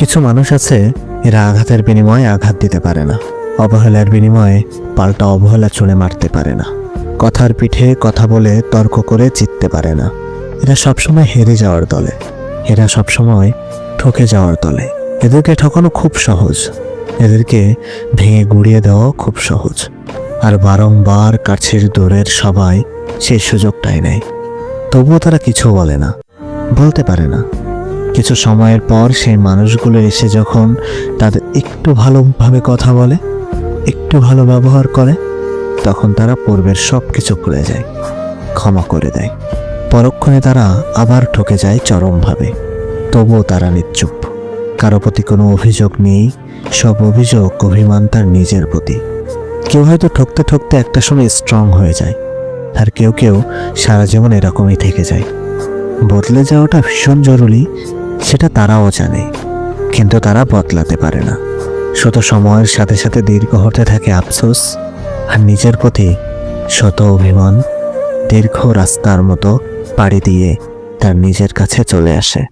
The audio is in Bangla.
কিছু মানুষ আছে, এরা আঘাতের বিনিময়ে আঘাত দিতে পারে না। অবহেলার বিনিময়ে পাল্টা অবহেলা চুড়ে মারতে পারে না। কথার পিঠে কথা বলে তর্ক করে জিততে পারে না। এরা সবসময় হেরে যাওয়ার দলে। এরা সবসময় ঠকে যাওয়ার দলে। এদেরকে ঠকানো খুব সহজ। এদেরকে ভেঙে গুড়িয়ে দেওয়া খুব সহজ। আর বারংবার কাছের দূরের সবাই সেই সুযোগটাই নেয়। তবুও তারা কিছু বলে না। বলতে পারে না। কিছু সময়ের পর সেই মানুষগুলো এসে যখন তাদের একটু ভালোভাবে কথা বলে, একটু ভালো ব্যবহার করে, তখন তারা পূর্বের সব কিছু ভুলে যায়, ক্ষমা করে দেয়। পরক্ষণে তারা আবার ঠকে যায় চরমভাবে। তবুও তারা নিশ্চুপ কারও প্রতি কোনো অভিযোগ নেই, সব অভিযোগ অভিমান তার নিজের প্রতি। কেউ হয়তো ঠকতে ঠকতে একটা সময় স্ট্রং হয়ে যায়, আর কেউ কেউ সারা জীবন এরকমই থেকে যায়। বদলে যাওয়াটা ভীষণ জরুরি সেটা তারাও জানে, কিন্তু তারা বদলাতে পারে না। শত সময়ের সাথে সাথে দীর্ঘ হতে থাকে আফসোস আর নিজের প্রতি শত অভিমান দীর্ঘ রাস্তার মতো পাড়ি দিয়ে তার নিজের কাছে চলে আসে।